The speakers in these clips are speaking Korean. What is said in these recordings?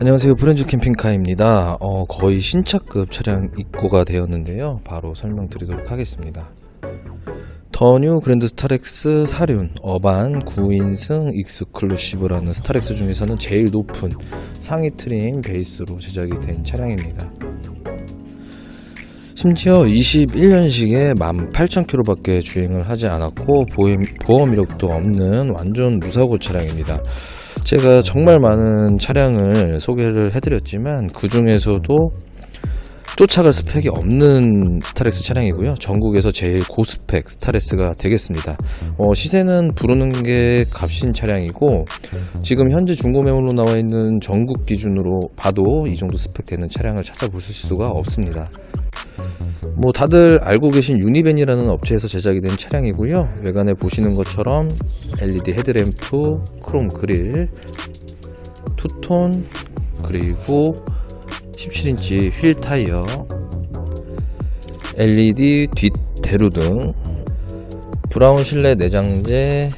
안녕하세요. 브랜드 캠핑카입니다. 어, 거의 신차급 차량 입고가 되었는데요. 바로 설명드리도록 하겠습니다. 더뉴 그랜드 스타렉스 사륜 어반 9인승 익스클루시브라는 스타렉스 중에서는 제일 높은 상위 트림 베이스로 제작이 된 차량입니다. 심지어 21년식에 18,000km밖에 주행을 하지 않았고 보험, 보험 이력도 없는 완전 무사고 차량입니다. 제가 정말 많은 차량을 소개를 해드렸지만 그 중에서도 쫓아갈 스펙이 없는 스타렉스 차량이고요. 전국에서 제일 고스펙 스타렉스가 되겠습니다. 어, 시세는 부르는 게 값인 차량이고 지금 현재 중고 매물로 나와 있는 전국 기준으로 봐도 이 정도 스펙 되는 차량을 찾아보실 수가 없습니다. 뭐 다들 알고 계신 유니벤이라는 업체에서 제작이 된 차량이고요. 외관에 보시는 것처럼 LED 헤드램프, 크롬 그릴, 투톤, 그리고 17인치 휠 타이어, LED 뒷 대루 등, 브라운 실내 내장재,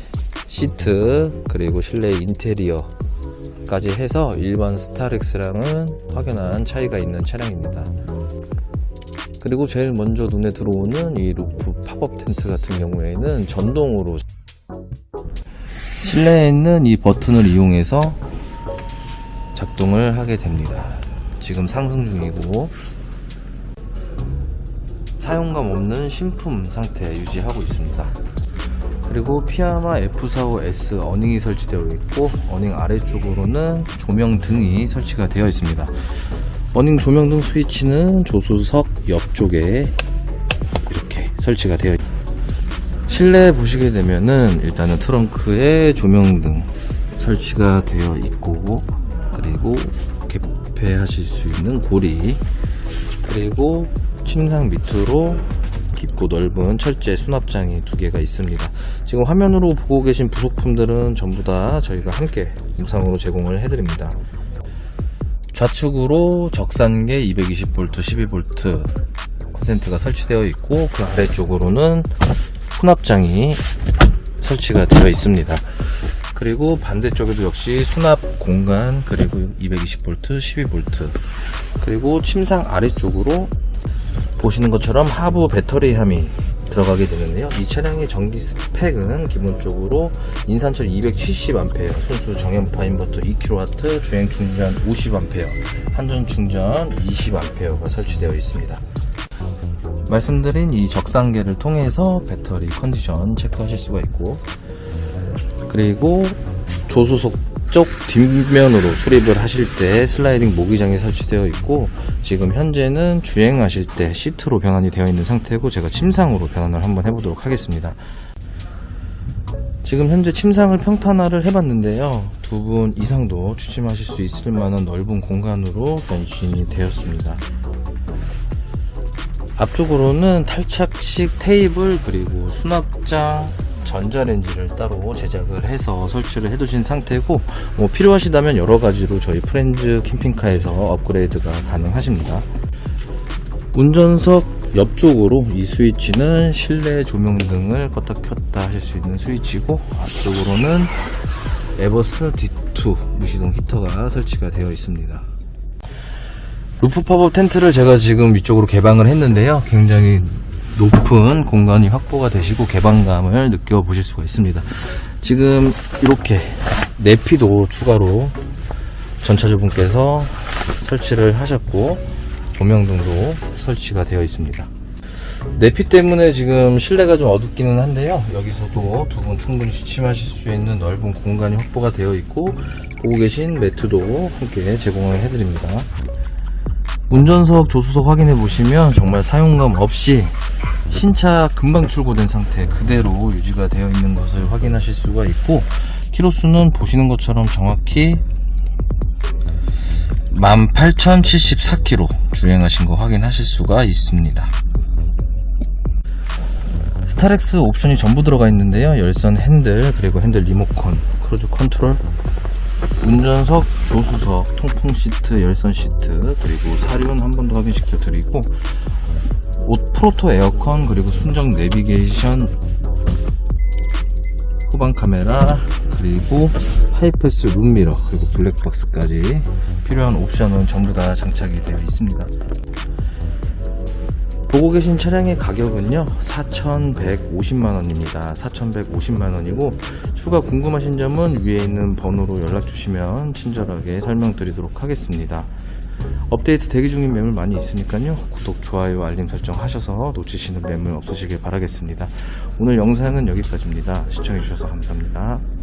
시트, 그리고 실내 인테리어까지 해서 일반 스타렉스랑은 확연한 차이가 있는 차량입니다. 그리고 제일 먼저 눈에 들어오는 이 루프 팝업 텐트 같은 경우에는 전동으로 실내에 있는 이 버튼을 이용해서 작동을 하게 됩니다. 지금 상승 중이고 사용감 없는 신품 상태 유지하고 있습니다. 그리고 피아마 F45S 어닝이 설치되어 있고 어닝 아래쪽으로는 조명 등이 설치가 되어 있습니다. 어닝 조명등 스위치는 조수석 옆쪽에 이렇게 설치가 되어. 실내 보시게 되면은 일단은 트렁크에 조명등 설치가 되어 있고 그리고 개폐하실 수 있는 고리 그리고 침상 밑으로 깊고 넓은 철제 수납장이 두 개가 있습니다. 지금 화면으로 보고 계신 부속품들은 전부 다 저희가 함께 영상으로 제공을 해드립니다. 좌측으로 적산계 220V, 12V 콘센트가 설치되어 있고 그 아래쪽으로는 수납장이 설치가 되어 있습니다. 그리고 반대쪽에도 역시 수납 공간 그리고 220V, 12V 그리고 침상 아래쪽으로 보시는 것처럼 하부 배터리 함이 들어가게 되는데요. 이 차량의 전기 스펙은 기본적으로 인산철 270A, 순수 정연파 인버터 2kW, 주행 충전 50A, 한전 충전 20A가 설치되어 있습니다. 말씀드린 이 적상계를 통해서 배터리 컨디션 체크하실 수가 있고 그리고 조수석 쪽 뒷면으로 출입을 하실 때 슬라이딩 모기장이 설치되어 있고 지금 현재는 주행하실 때 시트로 변환이 되어 있는 상태고 제가 침상으로 변환을 한번 해보도록 하겠습니다. 지금 현재 침상을 평탄화를 해봤는데요. 두 분 이상도 취침하실 수 있을 만한 넓은 공간으로 변신이 되었습니다. 앞쪽으로는 탈착식 테이블 그리고 수납장 전자레인지를 따로 제작을 해서 설치를 해두신 상태고 뭐 필요하시다면 여러 가지로 저희 프렌즈 캠핑카에서 업그레이드가 가능하십니다. 운전석 옆쪽으로 이 스위치는 실내 조명 등을 껐다 켰다 하실 수 있는 스위치고 앞쪽으로는 에버스 D2 무시동 히터가 설치가 되어 있습니다. 루프 팝업 텐트를 제가 지금 위쪽으로 개방을 했는데요. 굉장히 높은 공간이 확보가 되시고 개방감을 느껴보실 수가 있습니다. 지금 이렇게 내피도 추가로 전차주분께서 설치를 하셨고 조명등도 설치가 되어 있습니다. 내피 때문에 지금 실내가 좀 어둡기는 한데요. 여기서도 두 분 충분히 취침하실 수 있는 넓은 공간이 확보가 되어 있고 보고 계신 매트도 함께 제공을 해드립니다. 운전석 조수석 확인해 보시면 정말 사용감 없이 신차 금방 출고된 상태 그대로 유지가 되어 있는 것을 확인하실 수가 있고 키로수는 보시는 것처럼 정확히 18,074km 주행하신 거 확인하실 수가 있습니다. 스타렉스 옵션이 전부 들어가 있는데요. 열선 핸들, 그리고 핸들 리모컨, 크루즈 컨트롤, 운전석, 조수석, 통풍 시트, 열선 시트, 그리고 사륜 한 번 더 확인시켜 드리고 옷 프로토 에어컨 그리고 순정 내비게이션 후방 카메라 그리고 하이패스 룸미러 그리고 블랙박스까지 필요한 옵션은 전부 다 장착이 되어 있습니다. 보고 계신 차량의 가격은요 4,150만원입니다 4,150만원이고 추가 궁금하신 점은 위에 있는 번호로 연락 주시면 친절하게 설명드리도록 하겠습니다 업데이트 대기 중인 매물 많이 있으니까요. 구독, 좋아요, 알림 설정 하셔서 놓치시는 매물 없으시길 바라겠습니다. 오늘 영상은 여기까지입니다. 시청해주셔서 감사합니다